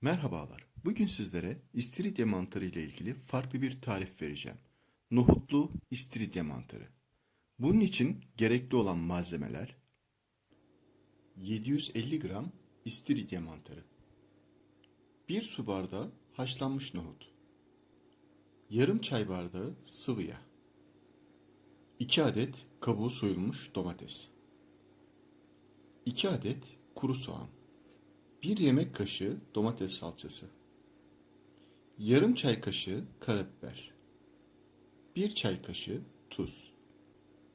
Merhabalar. Bugün sizlere istiridye mantarı ile ilgili farklı bir tarif vereceğim. Nohutlu istiridye mantarı. Bunun için gerekli olan malzemeler 750 gram istiridye mantarı 1 su bardağı haşlanmış nohut Yarım çay bardağı sıvı yağ 2 adet kabuğu soyulmuş domates 2 adet kuru soğan 1 yemek kaşığı domates salçası. Yarım çay kaşığı karabiber. 1 çay kaşığı tuz.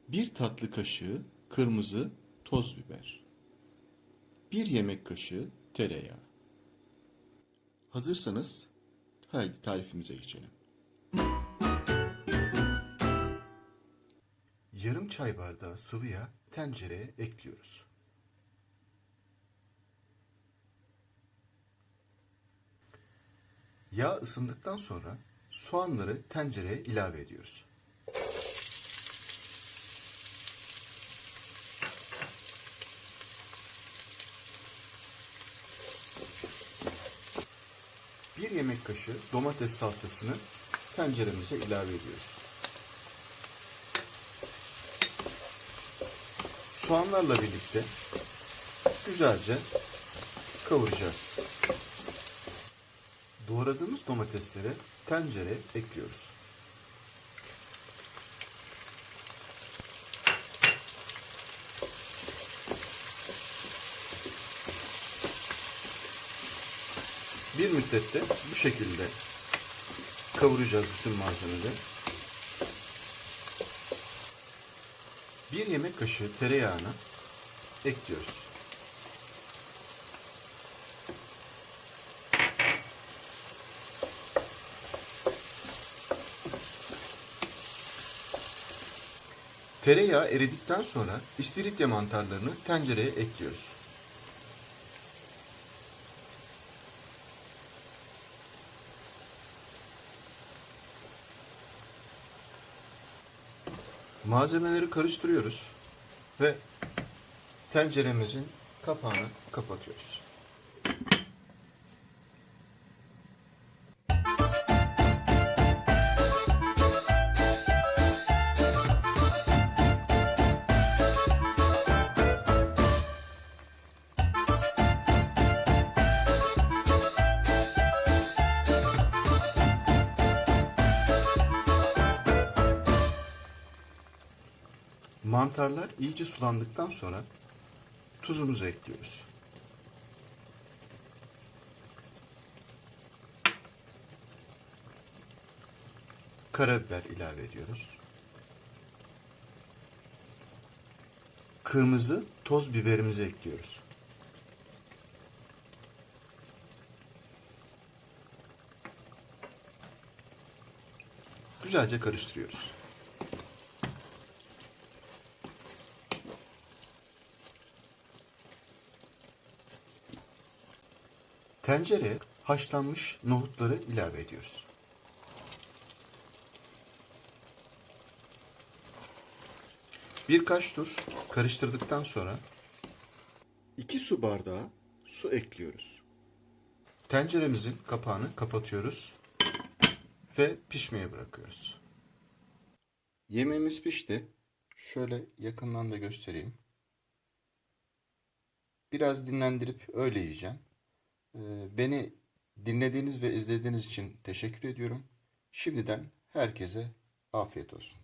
1 tatlı kaşığı kırmızı toz biber. 1 yemek kaşığı tereyağı. Hazırsanız haydi tarifimize geçelim. Yarım çay bardağı sıvı yağ tencereye ekliyoruz. Yağ ısındıktan sonra soğanları tencereye ilave ediyoruz. Bir yemek kaşığı domates salçasını tenceremize ilave ediyoruz. Soğanlarla birlikte güzelce kavuracağız. Doğradığımız domatesleri tencereye ekliyoruz. Bir müddette bu şekilde kavuracağız bütün malzemeleri. Bir yemek kaşığı tereyağını ekliyoruz. Tereyağı eridikten sonra istiridye mantarlarını tencereye ekliyoruz. Malzemeleri karıştırıyoruz ve tenceremizin kapağını kapatıyoruz. Mantarlar iyice sulandıktan sonra tuzumuzu ekliyoruz. Karabiber ilave ediyoruz. Kırmızı toz biberimizi ekliyoruz. Güzelce karıştırıyoruz. Tencereye haşlanmış nohutları ilave ediyoruz. Birkaç tur karıştırdıktan sonra 2 su bardağı su ekliyoruz. Tenceremizin kapağını kapatıyoruz ve pişmeye bırakıyoruz. Yemeğimiz pişti. Şöyle yakından da göstereyim. Biraz dinlendirip öyle yiyeceğim. Ee, Beni dinlediğiniz ve izlediğiniz için teşekkür ediyorum. Şimdiden herkese afiyet olsun.